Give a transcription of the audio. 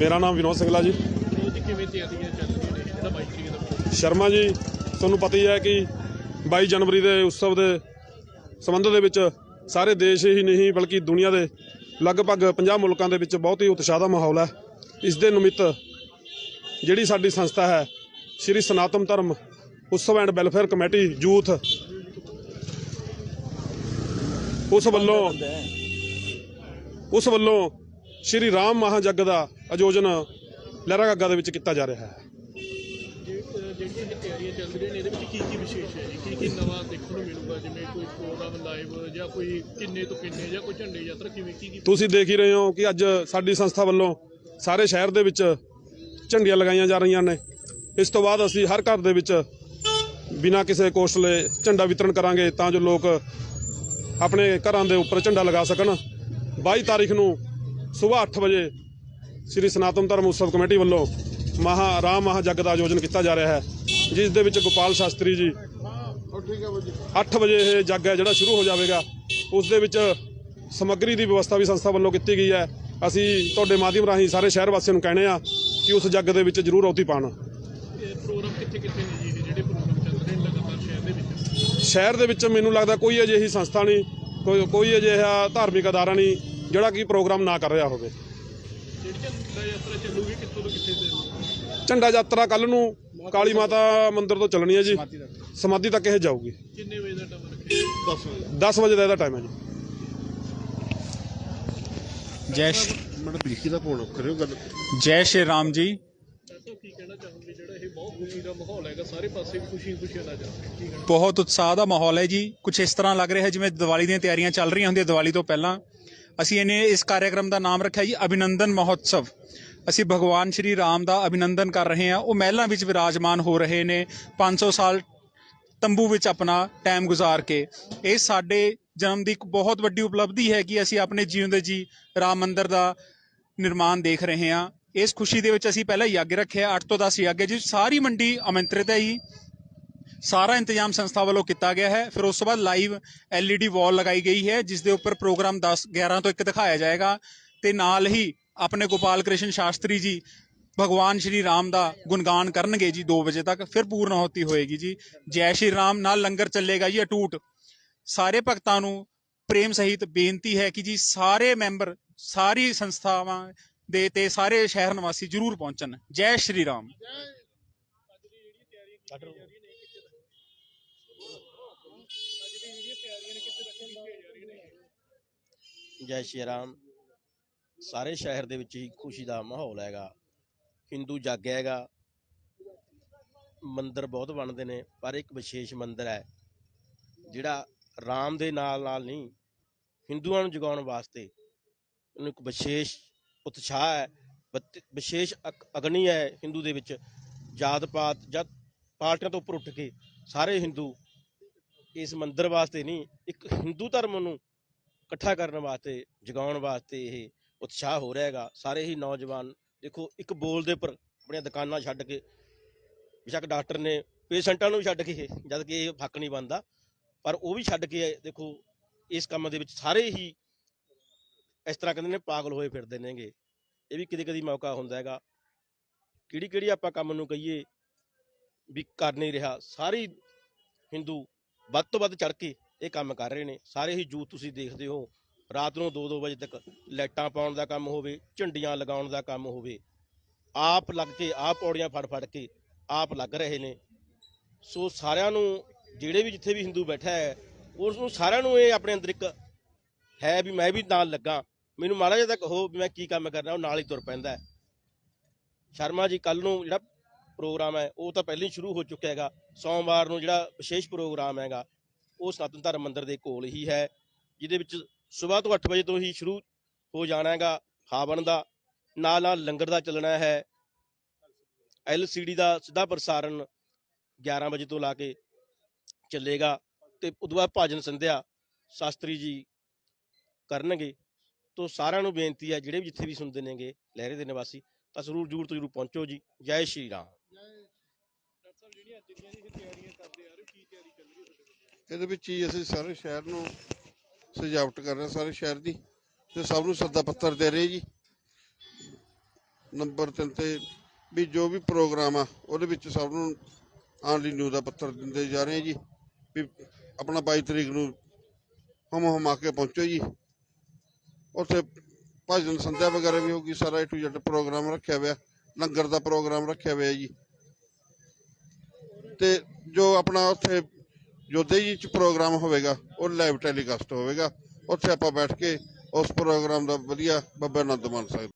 ਮੇਰਾ ਨਾਮ ਵਿਨੋਦ ਸਿੰਘਲਾ ਜੀ। ਜੀ ਕਿਵੇਂ ਤਿਆਰੀਆਂ ਚੱਲ ਰਹੀਆਂ ਨੇ ਜਿਹੜਾ 22 ਤਰੀਕ ਦਾ ਸ਼ਰਮਾ ਜੀ, ਤੁਹਾਨੂੰ ਪਤਾ ਹੀ ਹੈ ਕਿ 22 ਜਨਵਰੀ ਦੇ ਉਤਸਵ ਦੇ ਸੰਬੰਧ ਦੇ ਵਿੱਚ ਸਾਰੇ ਦੇਸ਼ ਹੀ ਨਹੀਂ, ਬਲਕਿ ਦੁਨੀਆ ਦੇ ਲਗਭਗ 50 ਮੁਲਕਾਂ ਦੇ ਵਿੱਚ ਬਹੁਤ ਹੀ ਉਤਸ਼ਾਹ ਦਾ ਮਾਹੌਲ ਹੈ। ਇਸ ਦੇ ਨਿਮਿਤ ਜਿਹੜੀ ਸਾਡੀ ਸੰਸਥਾ ਹੈ, ਸ਼੍ਰੀ ਸਨਾਤਨ ਧਰਮ ਉਤਸਵ ਐਂਡ ਵੈਲਫੇਅਰ ਕਮੇਟੀ ਯੂਥ ਉਸ ਵੱਲੋਂ ਉਸ ਵੱਲੋਂ ਸ਼੍ਰੀ ਰਾਮ ਮਹਾਜਗ ਦਾ ਆਯੋਜਨ ਲਹਿਰਾ ਗਾਗਾ ਦੇ ਵਿੱਚ ਕੀਤਾ ਜਾ ਰਿਹਾ ਹੈ। ਜਿਹੜੀਆਂ ਤਿਆਰੀਆਂ ਚੱਲ ਰਹੀਆਂ ਨੇ ਇਹਦੇ ਵਿੱਚ ਕੀ ਕੀ ਵਿਸ਼ੇਸ਼ ਹੈ ਜੀ ਕੀ ਕੀ ਨਵਾਂ ਦੇਖਣ ਨੂੰ ਮਿਲੂਗਾ ਜਿਵੇਂ ਕੋਈ ਪ੍ਰੋਗਰਾਮ ਲਾਈਵ ਜਾਂ ਕੋਈ ਕਿੰਨੇ ਤੋਂ ਕਿੰਨੇ ਜਾਂ ਕੋਈ ਝੰਡੇ ਯਾਤਰਾ ਕਿਵੇਂ ਕੀ ਕੀ ਤੁਸੀਂ ਦੇਖ ਹੀ ਰਹੇ ਹੋ ਕਿ ਅੱਜ ਸਾਡੀ ਸੰਸਥਾ ਵੱਲੋਂ ਸਾਰੇ ਸ਼ਹਿਰ ਦੇ ਵਿੱਚ ਝੰਡੀਆਂ ਲਗਾਈਆਂ ਜਾ ਰਹੀਆਂ ਨੇ। ਇਸ ਤੋਂ ਬਾਅਦ ਅਸੀਂ ਹਰ ਘਰ ਦੇ ਵਿੱਚ ਬਿਨਾਂ ਕਿਸੇ ਕੋਸਟਲੇ ਝੰਡਾ ਵਿਤਰਨ ਕਰਾਂਗੇ ਤਾਂ ਜੋ ਲੋਕ ਆਪਣੇ ਘਰਾਂ ਦੇ ਉੱਪਰ ਝੰਡਾ ਲਗਾ ਸਕਣ। 22 ਤਾਰੀਖ ਨੂੰ ਸਵੇਰ 8 ਵਜੇ ਸ੍ਰੀ ਸਨਾਤਨ ਧਰਮ ਉਤਸਵ ਕਮੇਟੀ ਵੱਲੋਂ ਮਹਾ ਰਾਮ ਮਹਾਜਗ ਦਾ ਆਯੋਜਨ ਕੀਤਾ ਜਾ ਰਿਹਾ ਹੈ ਜਿਸ ਦੇ ਵਿੱਚ ਗੋਪਾਲ ਸ਼ਾਸਤਰੀ ਜੀ 8 ਵਜੇ ਇਹ ਜੱਗ ਹੈ ਜਿਹੜਾ ਸ਼ੁਰੂ ਹੋ ਜਾਵੇਗਾ। ਉਸ ਦੇ ਵਿੱਚ ਸਮੱਗਰੀ ਦੀ ਵਿਵਸਥਾ ਵੀ ਸੰਸਥਾ ਵੱਲੋਂ ਕੀਤੀ ਗਈ ਹੈ। ਅਸੀਂ ਤੁਹਾਡੇ ਮਾਧਿਅਮ ਰਾਹੀਂ ਸਾਰੇ ਸ਼ਹਿਰ ਵਾਸੀਆਂ ਨੂੰ ਕਹਿੰਦੇ ਆ ਕਿ ਉਸ ਜੱਗ ਦੇ ਵਿੱਚ ਜ਼ਰੂਰ ਰੌਤੀ ਪਾਣ। ਇਹ ਪ੍ਰੋਗਰਾਮ ਕਿੱਥੇ ਕਿੱਥੇ ਨੇ ਜੀ? ਇਹ ਜਿਹੜੇ ਪ੍ਰੋਗਰਾਮ ਚੱਲ ਰਹੇ ਨੇ ਲਗਾਤਾਰ ਸ਼ਹਿਰ ਦੇ ਵਿੱਚ? ਸ਼ਹਿਰ ਦੇ ਵਿੱਚ ਮੈਨੂੰ ਲੱਗਦਾ ਕੋਈ ਅਜਿਹੀ ਸੰਸਥਾ ਨਹੀਂ ਕੋਈ ਕੋਈ ਅਜਿਹਾ ਧਾਰਮਿਕ ਅਦਾਰਾ ਨਹੀਂ। ਜਿਹੜਾ ਕਿ ਪ੍ਰੋਗਰਾਮ ਨਾ ਕਰ ਰਿਹਾ ਹੋਵੇ। ਝੰਡਾ ਯਾਤਰਾ ਕੱਲ ਨੂੰ ਕਾਲੀ ਮਾਤਾ ਮੰਦਿਰ ਤੋਂ ਚੱਲਣੀ ਹੈ ਜੀ। ਸਮਾਧੀ ਤੱਕ ਇਹ ਜਾਊਗੀ। ਕਿੰਨੇ ਵਜੇ ਦਾ ਟਾਈਮ ਰੱਖਿਆ 10 ਵਜੇ 10 ਵਜੇ ਦਾ ਇਹਦਾ ਟਾਈਮ ਹੈ ਜੀ। ਜੈ ਸ਼੍ਰੀ- ਮੈਨੂੰ ਬੀਕੀ ਦਾ ਫੋਨ ਕਰਿਓ ਗੱਲ। ਜੈ ਸ਼੍ਰੀ ਰਾਮ ਜੀ। ਦੱਸੋ ਕੀ ਕਹਿਣਾ ਚਾਹੋਗੇ ਜਿਹੜਾ ਇਹ ਬਹੁਤ ਖੁਸ਼ੀ ਦਾ ਮਾਹੌਲ ਹੈਗਾ ਸਾਰੇ ਪਾਸੇ ਖੁਸ਼ੀ ਖੁਸ਼ੀ ਨਜ਼ਰ ਕੀ ਕਹਿਣਾ ਬਹੁਤ ਉਤਸ਼ਾਹ ਦਾ ਮਾਹੌਲ ਹੈ ਜੀ। ਕੁਝ ਇਸ ਤਰ੍ਹਾਂ ਲੱਗ ਰਿਹਾ ਹੈ ਜਿਵੇਂ ਦੀਵਾਲੀ ਦੀਆਂ ਤਿਆਰੀਆਂ ਚੱਲ ਰਹੀਆਂ ਹੁੰਦੀਆਂ। ਦੀਵਾਲੀ ਤੋਂ ਪਹਿਲਾਂ ਅਸੀਂ ਇਹਨੇ ਇਸ ਕਾਰਜਕ੍ਰਮ ਦਾ ਨਾਮ ਰੱਖਿਆ ਜੀ, ਅਭਿਨੰਦਨ ਮਹੋਤਸਵ। ਅਸੀਂ ਭਗਵਾਨ ਸ਼੍ਰੀ ਰਾਮ ਦਾ ਅਭਿਨੰਦਨ ਕਰ ਰਹੇ ਹਾਂ। ਉਹ ਮਹਿਲਾਂ ਵਿੱਚ ਵਿਰਾਜਮਾਨ ਹੋ ਰਹੇ ਨੇ 500 ਸਾਲ ਤੰਬੂ ਵਿੱਚ ਆਪਣਾ ਟਾਈਮ ਗੁਜ਼ਾਰ ਕੇ। ਇਹ ਸਾਡੇ ਜਨਮ ਦੀ ਇੱਕ ਬਹੁਤ ਵੱਡੀ ਉਪਲਬਧੀ ਹੈ ਕਿ ਅਸੀਂ ਆਪਣੇ ਜੀਵਨ ਦੇ ਜੀ ਰਾਮ ਮੰਦਿਰ ਦਾ ਨਿਰਮਾਣ ਦੇਖ ਰਹੇ ਹਾਂ। ਇਸ ਖੁਸ਼ੀ ਦੇ ਵਿੱਚ ਅਸੀਂ ਪਹਿਲਾਂ ਯੱਗ ਰੱਖਿਆ 8 ਤੋਂ 10 ਯੱਗ ਹੈ ਜੀ। ਸਾਰੀ ਮੰਡੀ ਆਮੰਤਰਿਤ ਹੈ ਜੀ। ਸਾਰਾ ਇੰਤਜ਼ਾਮ ਸੰਸਥਾ ਵੱਲੋਂ ਕੀਤਾ ਗਿਆ ਹੈ। ਫਿਰ ਉਸ ਤੋਂ ਬਾਅਦ ਲਾਈਵ LED ਵਾਲ ਲਗਾਈ ਗਈ ਹੈ, ਜਿਸ ਦੇ ਉੱਪਰ ਪ੍ਰੋਗਰਾਮ 10 11 ਤੋਂ 1 ਦਿਖਾਇਆ ਜਾਏਗਾ। ਤੇ ਨਾਲ ਹੀ ਆਪਣੇ ਗੋਪਾਲ ਕ੍ਰਿਸ਼ਨ ਸ਼ਾਸਤਰੀ ਜੀ, ਭਗਵਾਨ ਸ਼੍ਰੀ ਰਾਮ ਦਾ ਗੁਣਗਾਨ ਕਰਨਗੇ ਜੀ 2 ਵਜੇ ਤੱਕ। ਫਿਰ ਪੂਰਨ ਹੋਤੀ ਹੋਏਗੀ ਜੀ। ਜੈ ਸ਼੍ਰੀ ਰਾਮ, ਨਾਲ ਲੰਗਰ ਚੱਲੇਗਾ ਜੀ ਅਟੂਟ। ਸਾਰੇ ਭਗਤਾਂ ਨੂੰ ਪ੍ਰੇਮ ਸਹਿਤ ਬੇਨਤੀ ਹੈ ਕਿ ਜੀ ਸਾਰੇ ਮੈਂਬਰ, ਸਾਰੀ ਸੰਸਥਾਵਾਂ ਦੇ ਤੇ ਸਾਰੇ ਸ਼ਹਿਰ ਨਿਵਾਸੀ ਜਰੂਰ ਪਹੁੰਚਣ। ਜੈ ਸ਼੍ਰੀ ਰਾਮ। ਜੈ ਸ਼੍ਰੀ ਰਾਮ। ਸਾਰੇ ਸ਼ਹਿਰ ਦੇ ਵਿੱਚ ਹੀ ਖੁਸ਼ੀ ਦਾ ਮਾਹੌਲ ਹੈਗਾ। ਹਿੰਦੂ ਜੱਗ ਹੈਗਾ। ਮੰਦਰ ਬਹੁਤ ਬਣਦੇ ਨੇ, ਪਰ ਇੱਕ ਵਿਸ਼ੇਸ਼ ਮੰਦਰ ਹੈ, ਜਿਹੜਾ ਰਾਮ ਦੇ ਨਾਲ ਨਾਲ ਨਹੀਂ ਹਿੰਦੂਆਂ ਨੂੰ ਜਗਾਉਣ ਵਾਸਤੇ ਉਹਨੂੰ ਇੱਕ ਵਿਸ਼ੇਸ਼ ਉਤਸ਼ਾਹ ਹੈ ਬੱਤ- ਵਿਸ਼ੇਸ਼ ਅਗਨੀ ਹੈ ਹਿੰਦੂ ਦੇ ਵਿੱਚ। ਜਾਤ ਪਾਤ, ਜਾਂ ਪਾਰਟੀਆਂ ਤੋਂ ਉੱਪਰ ਉੱਠ ਕੇ ਸਾਰੇ ਹਿੰਦੂ ਇਸ ਮੰਦਰ ਵਾਸਤੇ ਨਹੀਂ, ਇੱਕ ਹਿੰਦੂ ਧਰਮ ਨੂੰ ਇਕੱਠਾ ਕਰਨ ਵਾਸਤੇ, ਜਗਾਉਣ ਵਾਸਤੇ ਇਹ ਉਤਸ਼ਾਹ ਹੋ ਰਿਹਾ ਹੈਗਾ। ਸਾਰੇ ਹੀ ਨੌਜਵਾਨ, ਦੇਖੋ, ਇੱਕ ਬੋਲ ਦੇ ਉੱਪਰ ਆਪਣੀਆਂ ਦੁਕਾਨਾਂ ਛੱਡ ਕੇ, ਬੇਸ਼ੱਕ ਡਾਕਟਰ ਨੇ, ਪੇਸ਼ੈਂਟਾਂ ਨੂੰ ਵੀ ਛੱਡ ਕੇ, ਜਦ ਕਿ ਇਹ ਹੱਕ ਨਹੀਂ ਬਣਦਾ। ਪਰ ਉਹ ਵੀ ਛੱਡ ਕੇ ਦੇਖੋ, ਇਸ ਕੰਮ ਦੇ ਵਿੱਚ ਸਾਰੇ ਹੀ ਇਸ ਤਰ੍ਹਾਂ ਕਹਿੰਦੇ ਨੇ, ਪਾਗਲ ਹੋਏ ਫਿਰਦੇ ਨੇਗੇ। ਇਹ ਵੀ ਕਿਤੇ ਕਦੀ ਮੌਕਾ ਹੁੰਦਾ ਹੈਗਾ। ਕਿਹੜੀ ਕਿਹੜੀ ਆਪਾਂ ਕੰਮ ਨੂੰ ਕਹੀਏ ਵੀ ਕਰ ਨਹੀਂ ਰਿਹਾ, ਸਾਰੀ ਹਿੰਦੂ ਵੱਧ ਤੋਂ ਵੱਧ ਚੜ ਕੇ ਇਹ ਕੰਮ ਕਰ ਰਹੇ ਨੇ। ਸਾਰੇ ਹੀ ਯੂਥ ਤੁਸੀਂ ਦੇਖਦੇ ਹੋ, ਰਾਤ ਨੂੰ 2-2 ਵਜੇ ਤੱਕ ਲਾਈਟਾਂ ਪਾਉਣ ਦਾ ਕੰਮ ਹੋਵੇ, ਝੰਡੀਆਂ ਲਗਾਉਣ ਦਾ ਕੰਮ ਹੋਵੇ, ਆਪ ਲੱਗ ਕੇ ਆਪ ਪੌੜੀਆਂ ਫੜ ਫੜ ਕੇ ਆਪ ਲੱਗ ਰਹੇ ਨੇ। ਸੋ ਸਾਰਿਆਂ ਨੂੰ, ਜਿਹੜੇ ਵੀ ਜਿੱਥੇ ਵੀ ਹਿੰਦੂ ਬੈਠਾ ਹੈ, ਉਸ ਨੂੰ ਸਾਰਿਆਂ ਨੂੰ ਇਹ ਆਪਣੇ ਅੰਦਰ ਇੱਕ ਹੈ ਵੀ ਮੈਂ ਵੀ ਨਾਲ ਲੱਗਾ। ਮੈਨੂੰ ਮਾੜਾ ਦਾ ਕਹੋ ਵੀ ਮੈਂ ਕੀ ਕੰਮ ਕਰਨਾ, ਉਹ ਨਾਲ ਹੀ ਤੁਰ ਪੈਂਦਾ ਸ਼ਰਮਾ ਜੀ ਕੱਲ ਨੂੰ ਜਿਹੜਾ ਪ੍ਰੋਗਰਾਮ ਹੈ, ਉਹ ਤਾਂ ਪਹਿਲਾਂ ਹੀ ਸ਼ੁਰੂ ਹੋ ਚੁੱਕਿਆ ਹੈਗਾ। ਸੋਮਵਾਰ ਨੂੰ ਜਿਹੜਾ ਵਿਸ਼ੇਸ਼ ਪ੍ਰੋਗਰਾਮ ਹੈਗਾ ਉਹ ਸਨਾਤਨ ਧਰਮ ਮੰਦਿਰ ਦੇ ਕੋਲ ਹੀ ਹੈ, ਜਿਹਦੇ ਵਿੱਚ ਸਵੇਰ ਤੋਂ 8 ਵਜੇ ਤੋਂ ਹੀ ਸ਼ੁਰੂ ਹੋ ਜਾਣਾ ਹੈਗਾ ਹਾਵਨ ਦਾ, ਨਾਲ ਨਾਲ ਲੰਗਰ ਦਾ ਚੱਲਣਾ ਹੈ LCD ਦਾ ਸਿੱਧਾ ਪ੍ਰਸਾਰਣ 11 ਵਜੇ ਤੋਂ ਲਾ ਕੇ ਚੱਲੇਗਾ ਤੇ ਉਦੋਂ ਬਾਅਦ ਭਾਜਨ ਸੰਧਿਆ ਸ਼ਾਸਤਰੀ ਜੀ ਕਰਨਗੇ। ਤੋਂ ਸਾਰਿਆਂ ਨੂੰ ਬੇਨਤੀ ਹੈ, ਜਿਹੜੇ ਵੀ ਜਿੱਥੇ ਵੀ ਸੁਣਦੇ ਨੇਗੇ, ਲਹਿਰੇ ਦੇ ਨਿਵਾਸੀ, ਤਾਂ ਜ਼ਰੂਰ, ਜਰੂਰ ਤੋਂ ਜਰੂਰ ਪਹੁੰਚੋ ਜੀ। ਜੈ ਸ਼੍ਰੀ ਰਾਮ। ਡਾਕਟਰ ਸਾਹਿਬ ਜਿਹੜੀਆਂ ਤਿਆਰੀਆਂ ਕਰਦੇ ਆ ਰਹੇ ਕੀ ਤਿਆਰੀ ਚੱਲ ਰਹੀ ਹੈ। ਇਹਦੇ ਵਿੱਚ ਹੀ ਅਸੀਂ ਸਾਰੇ ਸ਼ਹਿਰ ਨੂੰ ਸਜਾਵਟ ਕਰ ਰਹੇ ਸਾਰੇ ਸ਼ਹਿਰ ਦੀ। ਤੇ ਸਭ ਨੂੰ ਸੱਦਾ ਪੱਤਰ ਦੇ ਰਹੇ ਜੀ। ਨੰਬਰ 3 ਤੇ ਵੀ ਜੋ ਵੀ ਪ੍ਰੋਗਰਾਮ ਆ, ਉਹਦੇ ਵਿੱਚ ਸਭ ਨੂੰ ਆਉਣ ਲਈ ਨਿਊਜ਼ ਦਾ ਪੱਤਰ ਦਿੰਦੇ ਜਾ ਰਹੇ ਜੀ। ਵੀ ਆਪਣਾ 22 ਤਰੀਕ ਨੂੰ ਹਮ ਆ ਕੇ ਪਹੁੰਚੋ ਜੀ। ਉੱਥੇ ਭਜਨ ਸੰਧਿਆ ਵਗੈਰਾ ਵੀ ਹੋਗੀ ਸਾਰਾ ਏ ਟੂ ਜ਼ੈਡ ਪ੍ਰੋਗਰਾਮ ਰੱਖਿਆ ਹੋਇਆ, ਲੰਗਰ ਦਾ ਪ੍ਰੋਗਰਾਮ ਰੱਖਿਆ ਹੋਇਆ ਜੀ। ਤੇ ਜੋ ਆਪਣਾ ਉੱਥੇ ਜੋਧੇ ਜੀ ਚ ਪ੍ਰੋਗਰਾਮ ਹੋਵੇਗਾ, ਉਹ ਲਾਈਵ ਟੈਲੀਕਾਸਟ ਹੋਵੇਗਾ, ਉੱਥੇ ਆਪਾਂ ਬੈਠ ਕੇ ਉਸ ਪ੍ਰੋਗਰਾਮ ਦਾ ਵਧੀਆ ਬੱਬਾ ਆਨੰਦ ਮਾਣ ਸਕਦੇ।